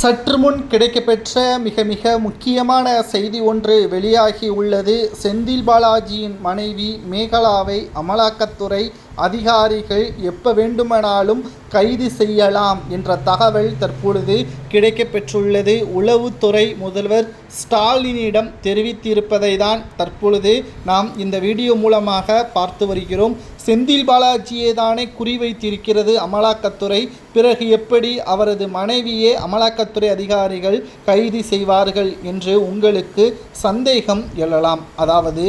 சற்று முன் கிடைக்கப்பெற்ற மிக மிக முக்கியமான செய்தி ஒன்று வெளியாகி உள்ளது. செந்தில் பாலாஜியின் மனைவி மேகலாவை அமலாக்கத்துறை அதிகாரிகள் எப்போ வேண்டுமானாலும் கைது செய்யலாம் என்ற தகவல் தற்பொழுது கிடைக்கப்பெற்றுள்ளது. உளவுத்துறை முதல்வர் ஸ்டாலினிடம் தெரிவித்திருப்பதை தான் தற்பொழுது நாம் இந்த வீடியோ மூலமாக பார்த்து வருகிறோம். செந்தில் பாலாஜியே தானே குறிவைத்திருக்கிறது அமலாக்கத்துறை. பிறகு எப்படி அவரது மனைவியே அமலாக்கத்துறை அதிகாரிகள் கைது செய்வார்கள் என்று உங்களுக்கு சந்தேகம் எழலாம். அதாவது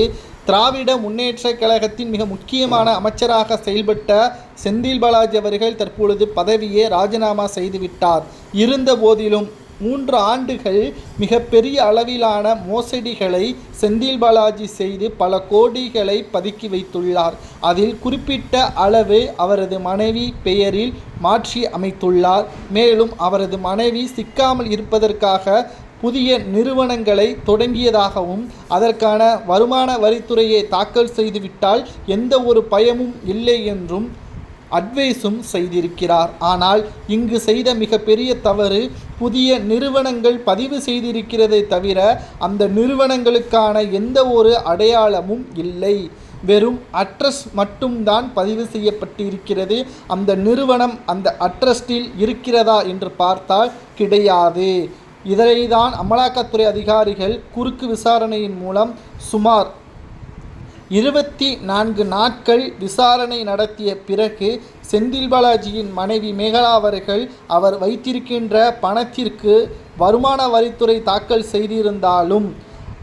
திராவிட முன்னேற்ற கழகத்தின் மிக முக்கியமான அமைச்சராக செயல்பட்ட செந்தில் பாலாஜி அவர்கள் தற்பொழுது பதவியை ராஜினாமா செய்துவிட்டார். இருந்த போதிலும் மூன்று ஆண்டுகள் மிகப்பெரிய அளவிலான மோசடிகளை செந்தில் பாலாஜி செய்து பல கோடிகளை பதுக்கி வைத்துள்ளார். அதில் குறிப்பிட்ட அளவு அவரது மனைவி பெயரில் மாற்றி அமைத்துள்ளார். மேலும் அவரது மனைவி சிக்காமல் இருப்பதற்காக புதிய நிறுவனங்களை தொடங்கியதாகவும் அதற்கான வருமான வரித்துறையை தாக்கல் செய்துவிட்டால் எந்த ஒரு பயமும் இல்லை என்றும் அட்வைஸும் செய்திருக்கிறார். ஆனால் இங்கு செய்த மிகப்பெரிய தவறு புதிய நிறுவனங்கள் பதிவு செய்திருக்கிறதை தவிர அந்த நிறுவனங்களுக்கான எந்த ஒரு அடையாளமும் இல்லை. வெறும் அட்ரஸ் மட்டும்தான் பதிவு செய்யப்பட்டிருக்கிறது. அந்த நிறுவனம் அந்த அட்ரஸ்டில் இருக்கிறதா என்று பார்த்தால் கிடையாது. இதனைதான் அமலாக்கத்துறை அதிகாரிகள் குறுக்கு விசாரணையின் மூலம் சுமார் இருபத்தி நான்கு நாட்கள் விசாரணை நடத்திய பிறகு செந்தில் பாலாஜியின் மனைவி மேகலா அவர்கள் அவர் வைத்திருக்கின்ற பணத்திற்கு வருமான வரித்துறை தாக்கல் செய்திருந்தாலும்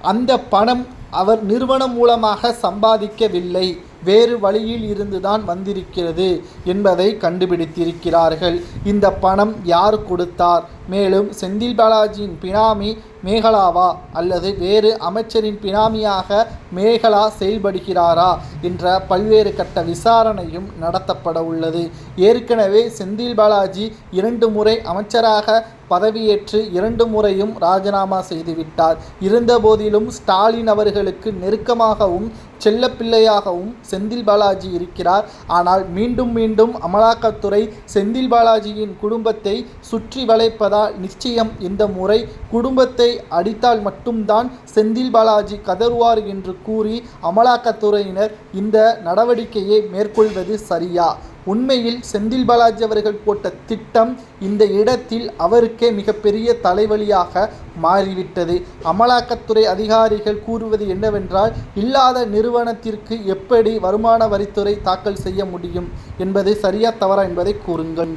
அந்த பணம் அவர் நிறுவனம் மூலமாக சம்பாதிக்கவில்லை. வேறு வழியில் இருந்துதான் வந்திருக்கிறது என்பதை கண்டுபிடித்திருக்கிறார்கள். இந்த பணம் யார் கொடுத்தார்? மேலும் செந்தில் பாலாஜியின் பினாமி மேகலாவா அல்லது வேறு அமைச்சரின் பினாமியாக மேகலா செயல்படுகிறாரா என்ற பல்வேறு கட்ட விசாரணையும் நடத்தப்பட உள்ளது. ஏற்கனவே செந்தில் பாலாஜி இரண்டு முறை அமைச்சராக பதவியேற்று இரண்டு முறையும் ராஜினாமா செய்துவிட்டார். இருந்தபோதிலும் ஸ்டாலின் அவர்களுக்கு நெருக்கமாகவும் செல்லப்பிள்ளையாகவும் செந்தில் பாலாஜி இருக்கிறார். ஆனால் மீண்டும் மீண்டும் அமலாக்கத்துறை செந்தில் பாலாஜியின் குடும்பத்தை சுற்றி வளைப்பதால் நிச்சயம் இந்த முறை குடும்பத்தை அடித்தால் மட்டும்தான் செந்தில் பாலாஜி கதறுவார் என்று கூறி அமலாக்கத்துறையினர் இந்த நடவடிக்கையை மேற்கொள்வது சரியா? உண்மையில் செந்தில் பாலாஜி அவர்கள் போட்ட திட்டம் இந்த இடத்தில் அவருக்கே மிகப்பெரிய தலைவலியாக மாறிவிட்டது. அமலாக்கத்துறை அதிகாரிகள் கூறுவது என்னவென்றால் இல்லாத நிறுவனத்திற்கு எப்படி வருமான வரித்துறை தாக்கல் செய்ய முடியும் என்பது சரியா தவறா என்பதை கூறுங்கள்.